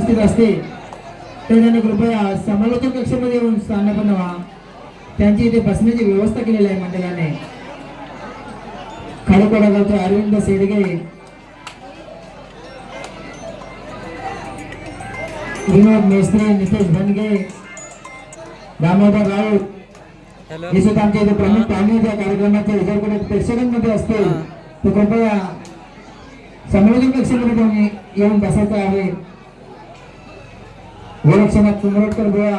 उपस्थित असते. तर त्यांनी कृपया समालोचन कक्षामध्ये येऊन स्थानापन्न व्हा त्यांची इथे बसण्याची व्यवस्था केलेली आहे मंडळाने. खाडीपाडा गावचे अरविंद सेडगे विनोद मेस्त्री नितेश भनगे दामोदर राऊत. हे सुद्धा आमच्या इथे प्रमुख पाहुणे त्या कार्यक्रमाचे जर कोणी प्रेक्षकांमध्ये असतील तर कृपया संमेलन कक्षामध्ये येऊन बसायचं आहे. गोरक्षनाथ कुमरोटकर गोळा.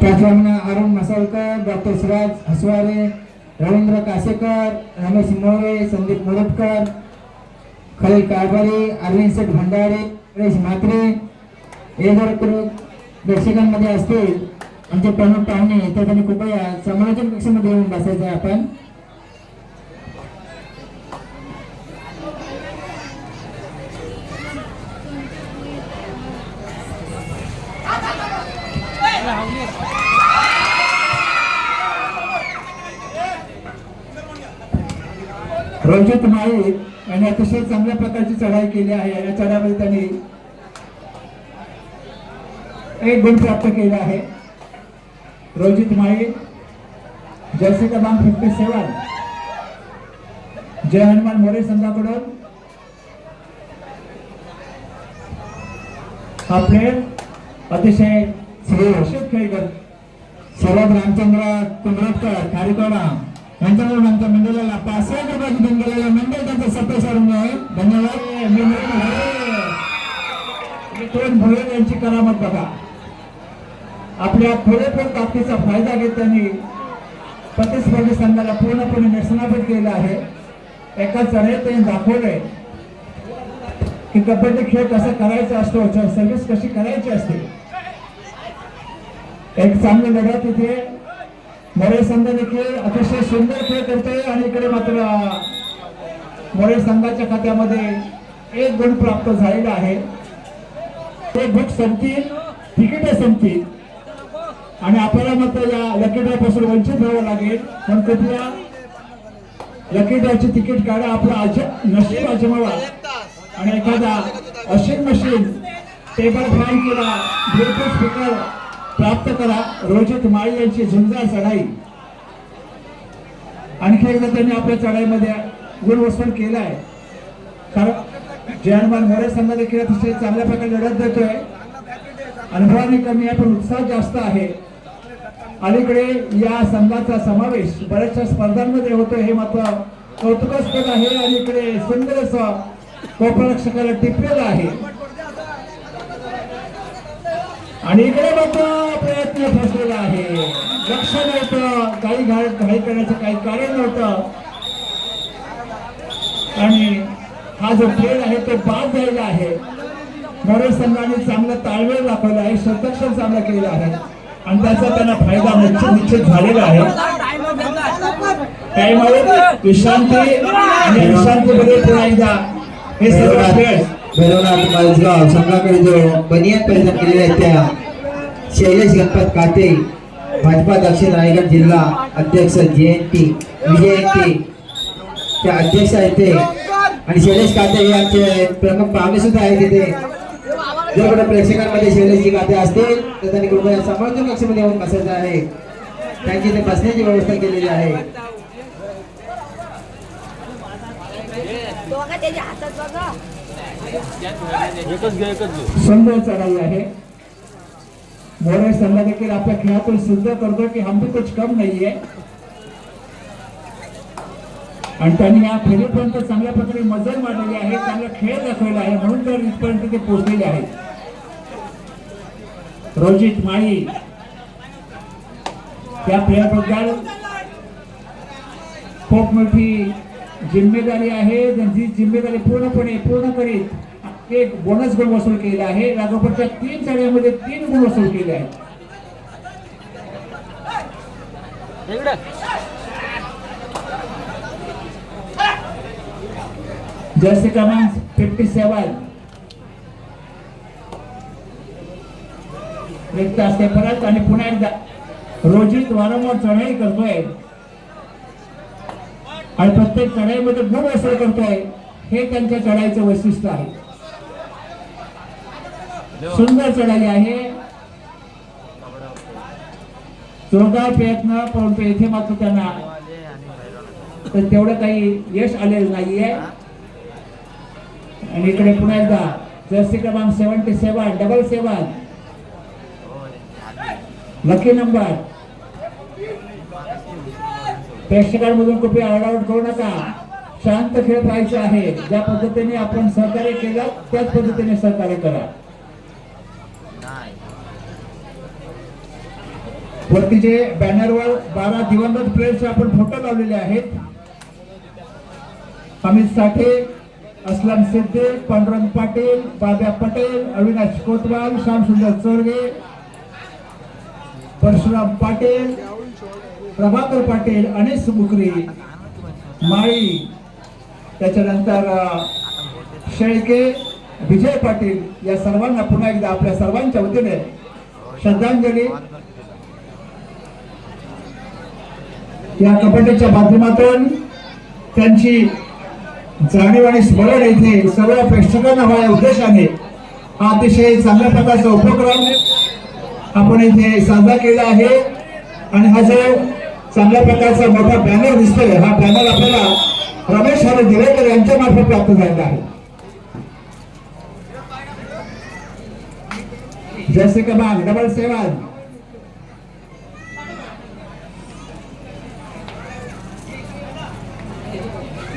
त्याचप्रमाणे अरुण मसालकर डॉक्टर सुराज हसवारे रवींद्र कासेकर रमेश मोरे संदीप मोरटकर खलील कारभारी अरविंद सेठ भंडारे गणेश म्हात्रे हे जर कोणी प्रेक्षकांमध्ये असतील आमचे प्रमुख पाहुणे तर त्यांनी कृपया समालोचन कक्षामध्ये येऊन बसायचं आहे आपण. रणजित माळी यांनी अतिशय चांगल्या प्रकारची चढाई केली आहे. या चढाईमध्ये त्यांनी एक गुण प्राप्त केला आहे. रोजित माळी जर्सी क्रमांक फिफ्टी सेवन जय हनुमान मोरे संघाकडून. हा प्लेअर अतिशय श्री हर्षद खेळकर सौरभ रामचंद्र कुंभरटकर खारीकोडा यांच्याकडून आमच्या मंडळाला पाचशे रुपयाची देऊन गेलेल्या मंडळ त्यांचं सत्य सोडून आहे धन्यवाद मी मिथुन भोयर यांची करामत बघा आपल्या पुरेपूर ताकदीचा फायदा घेत त्यांनी प्रतिस्पर्धी संघाला पूर्णपणे निष्णापीत केलं आहे एका चढाईत त्यांनी दाखवलंय की कबड्डी खेळ कसा करायचा असतो सर्व्हिस कशी करायची असते एक चांगली लढत इथे मोरे संघ देखील अतिशय सुंदर खेळ करतोय आणि इकडे मात्र मोरे संघाच्या खात्यामध्ये एक गुण प्राप्त झालेला आहे. ते बुक संपतील तिकीट संपतील. आणि आपल्याला मात्र या लकी ड्रॉ पासून वंचित व्हावं लागेल. पण कृपया लकी ड्रॉची तिकीट काढा. आपला अज नशीब अजमावा आणि एखादा वॉशिंग मशीन टेबल फॅन किंवा ब्लूटूथ स्पीकर प्राप्त करा. रोजित माळी यांची झुंजार चढाई. आणखी एकदा त्यांनी आपल्या चढाईमध्ये गुणवसन केलं आहे कारण जयनमान मोरे संघ देखील अतिशय चांगल्या प्रकारे लढत देतोय. अनुभवाने कमी आहे पण उत्साह जास्त आहे. अलीकडे या संघाचा समावेश बऱ्याचशा स्पर्धांमध्ये होतोय हे मात्र कौतुकास्पद आहे. आणि इकडे सुंदर असं कोपरक्षकाला टिपलेलं आहे. आणि इकडे मात्र प्रयत्न फसलेला आहे. लक्ष नव्हतं काही घाई घाई करण्याचं काही कारण नव्हतं. आणि हा जो खेळ आहे तो बाद झालेला आहे. मोरे संघाने चांगला ताळमेळ दाखवलं आहे शतक्षण चांगलं केलं आहे. आणि त्याचा त्यांना फायदा निश्चित निश्चित झालेला आहे. त्यामुळे विश्रांती आणि विश्रांतीमध्ये पुन्हा एकदा हे सर्व खेळ भैरवनाथ माजगाव संघाकडे जो बनियान परिधान केलेले आहेत त्या शैलेश गणपत काटे भाजपा दक्षिण रायगड जिल्हा अध्यक्ष जयंती विजयंती त्या अध्यक्ष आहेत ते. आणि शैलेश काते हे आमचे प्रमुख पाहुणे सुद्धा आहेत तिथे जर कुठे प्रेक्षकांमध्ये शैलेशजी काते असतील तर त्यांनी कृपया समर्थन कक्षामध्ये येऊन बसायचं आहे. त्यांची इथे बसण्याची व्यवस्था केलेली आहे. त्याच्या हातात बघा चढाई आहे. मोरे संघ देखील आपल्या खेळातून सिद्ध करतो की हम भी कुछ कम नाहीये. आणि त्यांनी या फेरीपर्यंत चांगल्या प्रकारे मजल मांडलेली आहे चांगला खेळ दाखवला आहे म्हणून तर इथपर्यंत ते पोहोचलेले आहेत. रोजित माळी त्या प्लेअरबद्दल खूप मोठी जिम्मेदारी आहे. त्यांची जिम्मेदारी पूर्णपणे पूर्ण करीत. एक बोनस गुण वसूल केला आहे. लागोपाठच्या तीन चढ्यामध्ये तीन गुण वसूल केले आहेत. जर्सी क्रमांक फिफ्टी सेवन रिक्त असते परत आणि पुन्हा एकदा रोजित वारंवार चढाई करतोय. आणि प्रत्येक चढाईमध्ये गुण असर करतोय. हे त्यांच्या चढाईचं वैशिष्ट्य आहे. सुंदर चढाली आहे. जोरदार प्रयत्न परंतु येथे मात्र त्यांना तर तेवढं काही यश आलेलं नाहीये. आणि इकडे पुन्हा एकदा जर्सी क्रमांक seventy seven double seven lucky number प्रेक्षकांमधून कुठे आउट करू नका. शांत खेळ राहायचे आहे. ज्या पद्धतीने आपण सहकार्य केलं त्याच पद्धतीने सहकार्य करा. वरती जे बॅनरवर बारा दिवंगत प्लेयरचे आपण फोटो लावलेले आहेत. अमित साठे असलम सिद्दीक पांडुरंग पाटील बाब्या पटेल अविनाश कोतवाल श्यामसुंदर चोरगे परशुराम पाटील प्रभाकर पाटील अनिस मुकरी माळी त्याच्यानंतर शेळके विजय पाटील या सर्वांना पुन्हा एकदा आपल्या सर्वांच्या वतीने श्रद्धांजली. या कबड्डीच्या माध्यमातून त्यांची जाणीव आणि स्मरण येथे सर्व प्रेक्षकांना व्हाव्या उद्देशाने हा अतिशय चांगल्या प्रकारचा उपक्रम आपण इथे साजरा केला आहे. आणि हा जो चांगल्या प्रकारचा मोठा बॅनर दिसतोय हा बॅनर आपल्याला रमेश हरे दिवेकर यांच्या मार्फत प्राप्त झालेला आहे. जय श्री कमान डबल सेवन.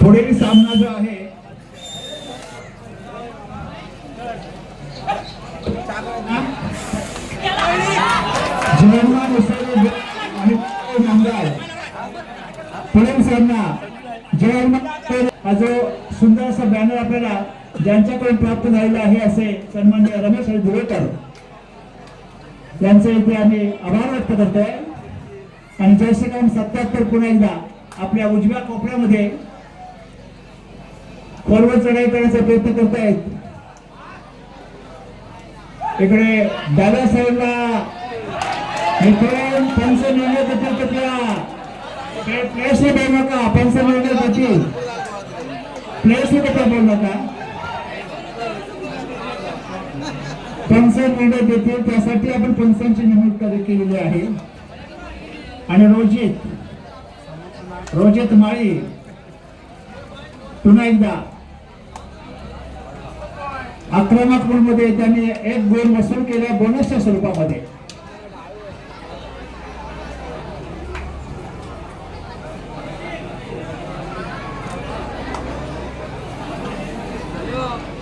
पुढील सामना जो आहे जयमान उसळे आणि नांदाळ पुढील सामना जयमान हा जो सुंदर असा बॅनर आपल्याला ज्यांच्याकडून प्राप्त झालेला आहे असे सन्मान्य रमेश हरी धुळेकर यांचे इथे आम्ही आभार व्यक्त करतोय. आणि जयश्री सत्याहत्तर पुन्हा एकदा आपल्या उजव्या कोपऱ्यामध्ये खोलवर चढाई करण्याचा प्रयत्न करतायत. इकडे दादासाहेबला साईडला मित्रांनो पंच निर्णय देतील कृपया बोलू नका पंच निर्णय देतील. प्लेसने बोलू नका? पंच निर्णय देतील त्यासाठी आपण पंचांची नेमणूक केलेली आहे. आणि रोजित रोजित माळी पुन्हा एकदा. आक्रमकमध्ये त्यांनी एक गोल वसूल केला बोनसच्या स्वरूपामध्ये.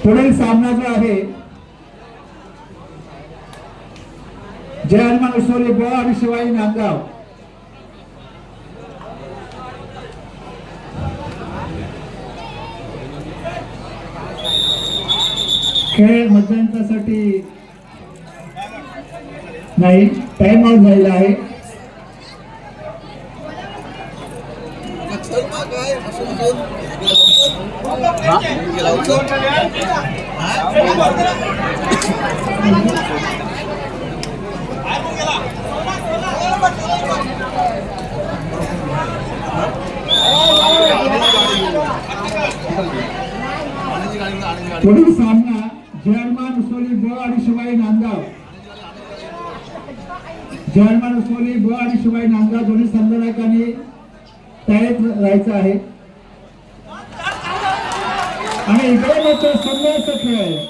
पुढील सामना जो आहे जय हनुमान उसोली ब आणि नांदगाव खेळ मतदानासाठी नाही टाइम आउट झालेला आहे पुढील सामना जयमान उसोली ब आणि शिवाई नांदगाव. जयमान उसोली ब आणि शिवाई नांदगाव दोन्ही संघनायकांनी तयारीत राहायचं आहे. आणि इकडे मात्र संघर्ष खेळ. आहे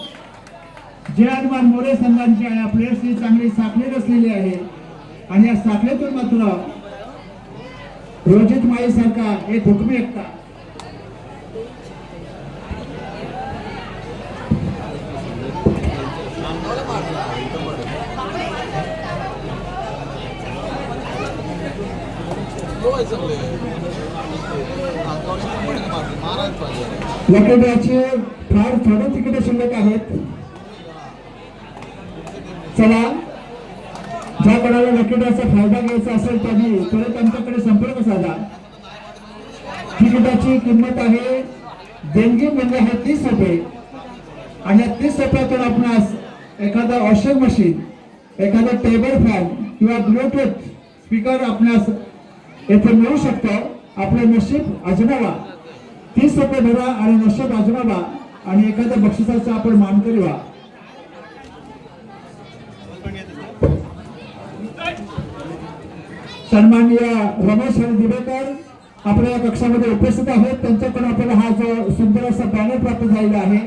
जयमान मोरे संघांची आहे प्लेयर्सची चांगली साखळी रचलेली आहे. आणि या साखळीतून मात्र रोजित माई सारखा एक हुकमी एकटा लकेट्याचे फार थोडे तिकीट शिल्लक आहेत. चला. ज्या कोणाला लकीडाचा फायदा घ्यायचा असेल त्यांनी परत आमच्याकडे संपर्क साधा. तिकिटाची किंमत आहे देणगी म्हणजे आहे तीस रुपये. आणि या तीस रुपयातून आपणास एखादा वॉशिंग मशीन एखादा टेबल फॅन किंवा ब्लूटूथ स्पीकर आपणास येथे मिळू शकतो. आपले नशीब अजमावा तीस रुपये भरा आणि नशीब अजमावा आणि एखाद्या बक्षिसाचा आपण मानकरी व्हा. सन्माननीय रमेश आणि दिवेकर आपल्या या कक्षामध्ये उपस्थित आहेत. त्यांच्याकडून आपल्याला हा जो सुंदर असा बॅनर प्राप्त झालेला आहे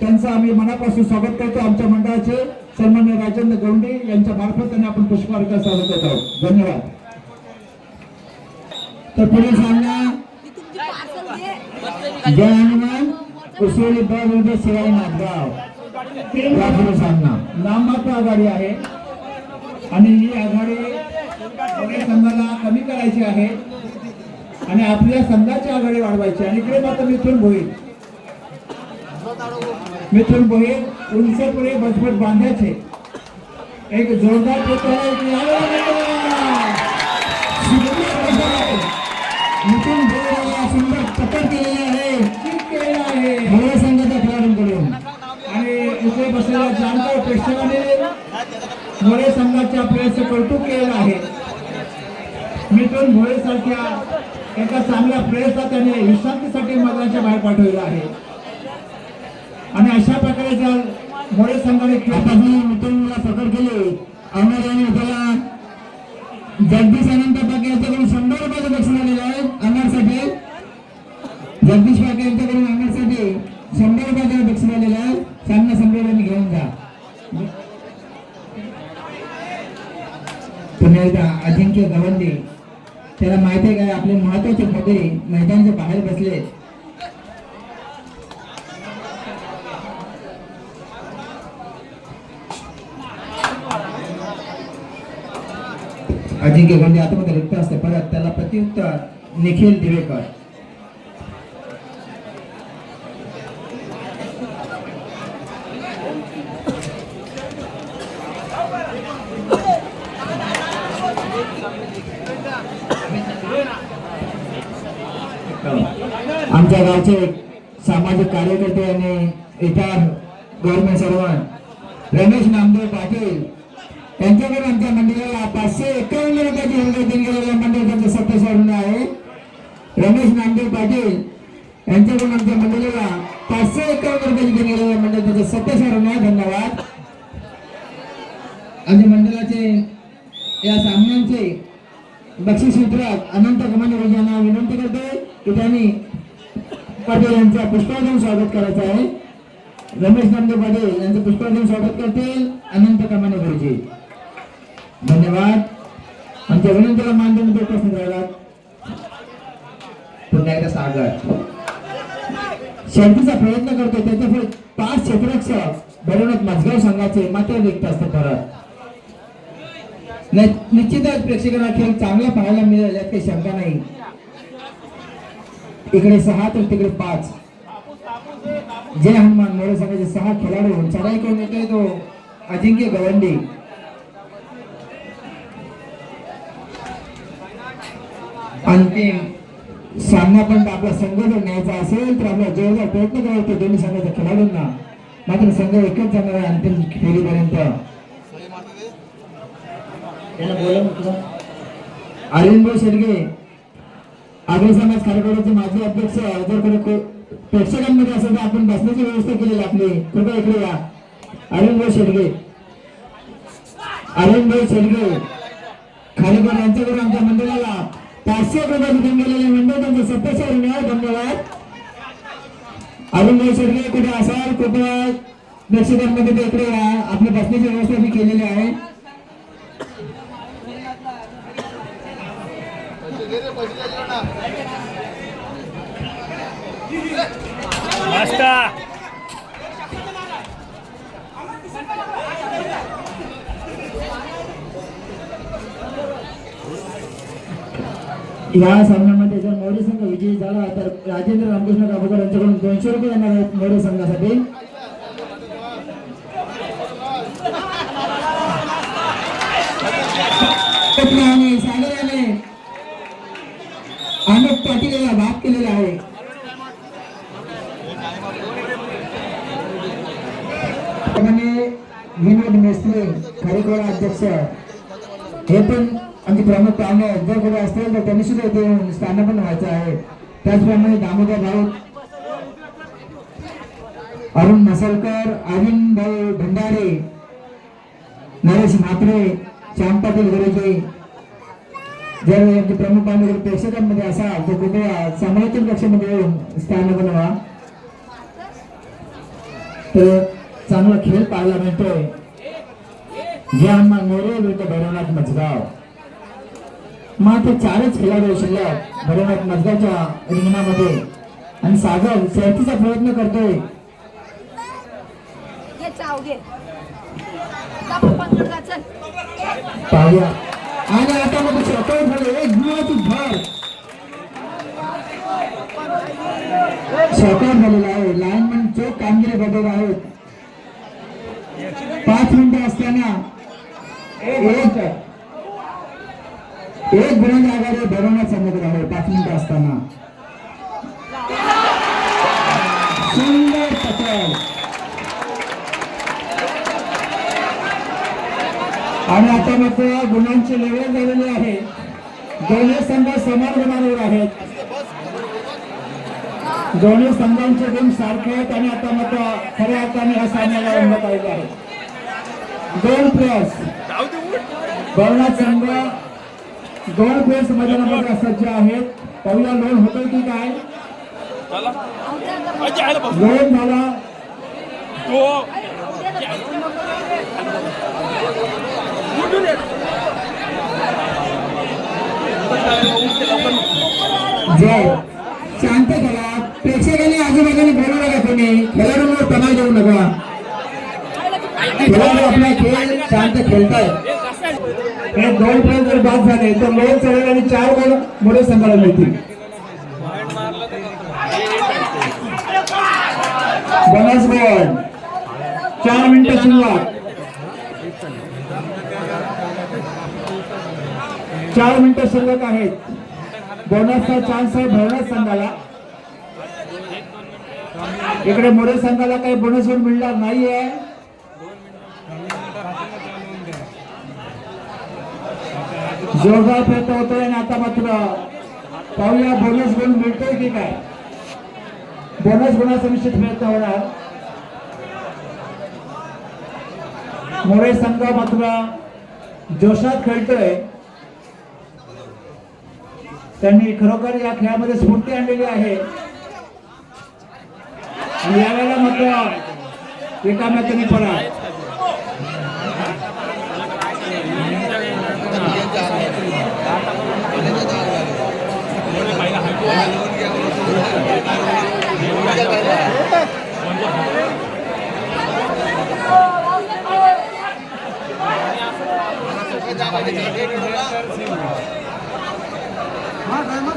त्यांचं आम्ही मनापासून स्वागत करतो आमच्या मंडळाचे सन्मान्य राजेंद्र गोंडे यांच्या मार्फत त्यांना आपण पुष्पहार स्वागत करत आहोत. धन्यवाद. तर पुढे सामना जय हनुमान उसोली ब म्हणजे शिवाय शिवाई नाथगाव सामना नाममात्र आघाडी आहे आणि ही आघाडी संघाला कमी करायची आहे आणि आपल्या संघाची आघाडी वाढवायची आणि इकडे मात्र मिथून भोईर. मिथून भोईर उंच पुढे मजबूत बांधायचे. एक जोरदार. मिथून भोईर याला सुंदर पकड केलेली आहे. केलेला आहे. भोईर संघाच्या खेळाडूंकडून आणि इथे बसलेल्या जाणकार प्रेक्षकाने भोळे संघाच्या प्लेयरचं कौतुक केलेलं आहे. मिथून भोळे सारख्या एका चांगल्या प्लेयर्सला त्याने विश्रांतीसाठी मैदानाच्या बाहेर पाठवलेलं आहे. आणि अशा प्रकारे जर मोरे संघाने खेळताना मिथूनला पकड केले अमराने त्याला जगदीश अनंत पाके यांच्याकडून शंभर रुपयाचं बक्षीस आलेलं आहे. अमरसाठी जगदीश पाके यांच्याकडून अमरसाठी शंभर रुपयाचं बक्षीस आलेलं आहे. सामना संपलेला घेऊन जा. पुन्हा एकदा अजिंक्य गवंडे. त्याला माहिती आहे काय आपले महत्त्वाचे पदे मैदानाच्या बाहेर बसले अजिंक्य गवंडे आतमध्ये रिक्त असते. परत त्याला प्रत्युत्तर निखिल दिवेकर आमच्या गावचे सामाजिक कार्यकर्ते आणि इतर गव्हर्नमेंट सर्वांत रमेश नामदेव पाटील यांच्याकडे आमच्या मंडळाला पाचशे एकावन्न रुपयाची हलगर्दी गेलेल्या सत्ता सोडून आहे. रमेश नामदेव पाटील यांच्याकडून आमच्या मंडळाला पाचशे एकावन्न रुपयाची देणगी गेलेल्या सत्ता सोडून आहे. धन्यवाद. आमच्या मंडळाचे या सामन्यांचे बक्षीस वितरक अनंत कमानी यांना विनंती करतोय की त्यांनी पाटील यांचा पुष्पा देऊन स्वागत करायचं आहे. रमेश नामदेव पाटील यांचं पुष्पा देऊन स्वागत करतील अनंत कमाने गुरुजी. धन्यवाद. आमच्या विनंतीला मान देऊन तो प्रश्न राहिला पुन्हा एकदा सागर. शर्तीचा प्रयत्न करतो त्याच्या पुढे पाच क्षेत्ररक्षक भरवण्यात माझगाव संघाचे मात्र रिक्त असते परत. निश्चितच प्रेक्षकांना खेळ चांगला पाहायला मिळेल यात काही शंका नाही. इकडे सहा तर तिकडे पाच. जय हनुमान मोरे संघाचे सहा खेळाडू. चढाई करून येतोय तो अजिंक्य गवंडी. अंतिम सामना पण आपला संघ जर न्यायचा असेल तर आपला जोरदार प्रयत्न करायचा दोन्ही संघाच्या खेळाडूंना. मात्र संघ एकच जाणार आहे अंतिम फेरीपर्यंत. अरविंद शेडगे. आग्रह समाज कार्यक्रमाचे माजी अध्यक्ष जर कोणी प्रेक्षकांमध्ये असेल तर आपण बसण्याची व्यवस्था केलेली आपली कृपया इकडे या. अरविंद शेडगे. अरविंद शेडगे. खारेकर यांच्याकडून आमच्या मंडळाला पाचशे रुपये निधन गेलेले मंडळ त्यांचे सत्तेचार न्याय धन्यवाद. अरविंद शेडगे कुठे असाल कृपया प्रेक्षकांमध्ये ते इकडे या. आपली बसण्याची व्यवस्था मी केलेली आहे. Basta! या सामन्यामध्ये जर मोरे संघ विजयी झाला तर राजेंद्र रामकृष्ण कापूकर यांच्याकडून दोनशे रुपये येणार आहेत मोरे संघासाठी मोठा अमित पाटील भाग केलेला आहे विनोद मेस्त्री खरेखोडा अध्यक्ष हे पण आमचे प्रमुख पाहुणे आहेत. जर कोणी असतील तर त्यांनी सुद्धा इथे येऊन स्थानपन्न व्हायचं आहे त्याचप्रमाणे दामोदर भाऊ अरुण मसलकर अरविंद भाऊ भंडारे नरेश म्हात्रे श्याम पाटील गुरुजी जर यांचे प्रमुख पाहुणे जर प्रेक्षकांमध्ये असाल तर कृपया समालोचन कक्षामध्ये येऊन स्थानपन्न व्हा तर चांगला खेळ पाहायला मिळतोय. जे आम्हा मोरे विरुद्ध भैरवनाथ मजगाव. मात्र चारच खेळाडू शिल्लक भैरवनाथ मजगावच्या रिंगणामध्ये. आणि सागर शर्तीचा प्रयत्न करतोय. पाहूया. आणि आता मग सकाळ झाले. एक भर स्वतः झालेला आहे. लाईनमॅन चोख कामगिरी बदल आहेत पाच मिनिटं असताना एक एक गुणाच्या आघाडी भरवण्यात सांगत आहे. पाच मिनिटं असताना. आणि आता मात्र गुणांची लेवल झालेली आहे. दोन्ही संघ समान गुणांवर आहेत. दोन्ही संघांचे गुण सारखे आहेत आणि आता मात्र खऱ्या अर्थाने ह्या सामन्याला रंगत आलेला आहे. दोन प्लेयर्स भवनाथ संघ दोन प्लेयर्स मैदानामध्ये सज्ज आहेत. पहिला लोन होतोय की काय? लोन झाला जय शांत करा प्रेक्षकांनी आजूबाजूने बोलू नका कोणी खेळाडूंवर तणाव देऊ नका खेळाडू आपला खेळ शांत खेळतायत हे दोन प्लेयर जर बाद झाले तर लोन चढेल आणि चार गोल मुळे संघाला मिळतील. बोनस गोल चार मिनिटं सुरुवात. चार मिनिटं शिल्लक आहेत. बोनसचा चान्स आहे भरण्यास संघाला. इकडे मोरे संघाला काही बोनस मिळणार नाहीये. जोरदार प्रयत्न होतोय आणि आता मात्र पाहूया बोनस गुण मिळतोय की काय? बोनस गुणाचा निश्चित प्रयत्न होणार. मोरे संघ मात्र जोशात खेळतोय. त्यांनी खरोखर या खेळामध्ये स्फूर्ती आणलेली आहे. आणि यावेळेला मात्र रिकाम्यातून पडा.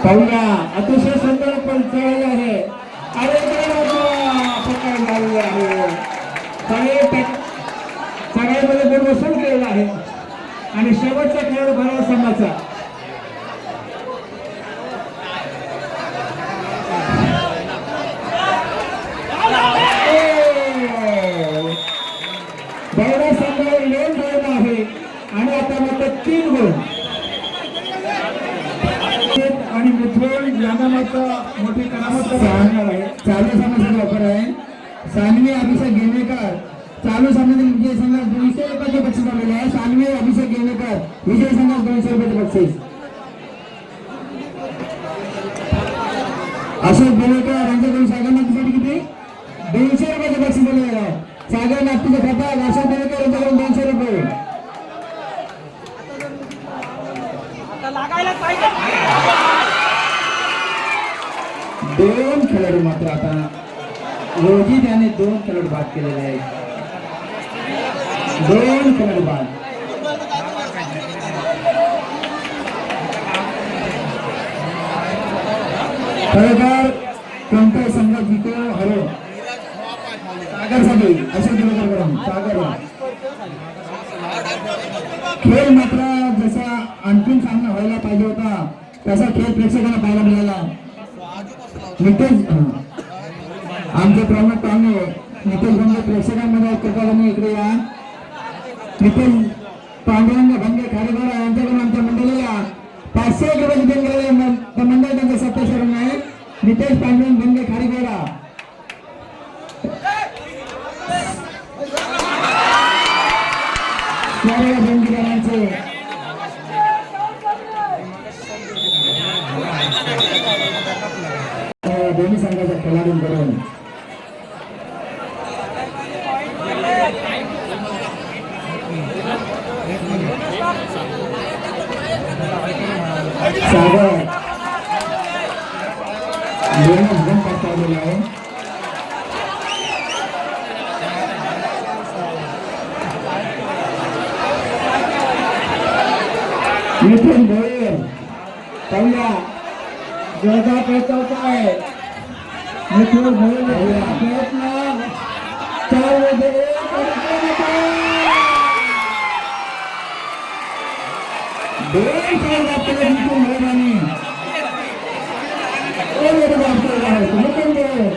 पाहुणा अतिशय सुंदर पण चढाई आहे. अरे पकड आहे. सगळे सगळ्यामध्ये गुण वसूल केलेला आहे. आणि शेवटचा खेळ भरा संघाचा बरोडा संघावर आहे. आणि आता मात्र तीन गुण आणि मिथुन यांना मात्र मोठी करामत आहे. चालू सामन्यासाठी आहे. सानवी अभिषेक चालू सामन्यातील विजय संघास दोनशे रुपयाचे बक्षीस आलेले आहे. सानवी अभिषेक विजय संघास दोनशे रुपयाचे बक्षीस. अशोक बेलेकर यांच्याकडून सागर नागपूरसाठी किती? दोनशे रुपयाचे बक्षीस दिलेले आहे. सागर नागपूरच्या खात्यात अशोक बेलेकर रोजी त्याने दोन करोड बाद केलेले आहेत. दोन करोड बाद. खरोखर कोणत्या संघात जितो हरो? सागरसाठी अशोक दिवकर करून सागर खेळ मात्र जसा आणखीन सामना व्हायला पाहिजे होता तसा खेळ प्रेक्षकांना पाहायला मिळाला. नितेश आमचे प्रमुख पाहुणे नितेश भंगे प्रेक्षकांमध्ये आहेत. इकडे या. नितेश पांडुरंग भंगे खारेगोडा यांच्याकडून आमच्या मंडळीला पाचशे एक रुपये मंडळ त्यांचं सत्तेश्वरण आहे. नितेश पांडुरंग भंगे खारेगोडा त्यावेळेला बंदीकरणाचे अं, दोन्ही संघाच्या खेळाडूंकडून सागर दोन्ही भूगोल प्रस्तावलेला आहे नितीन भोईर पहिला जोरदार प्रयत्न होत आहे नितीन भोईर पहिला प्रयत्न चारमध्ये एक आणि दोन होते. दोन खेळ लागले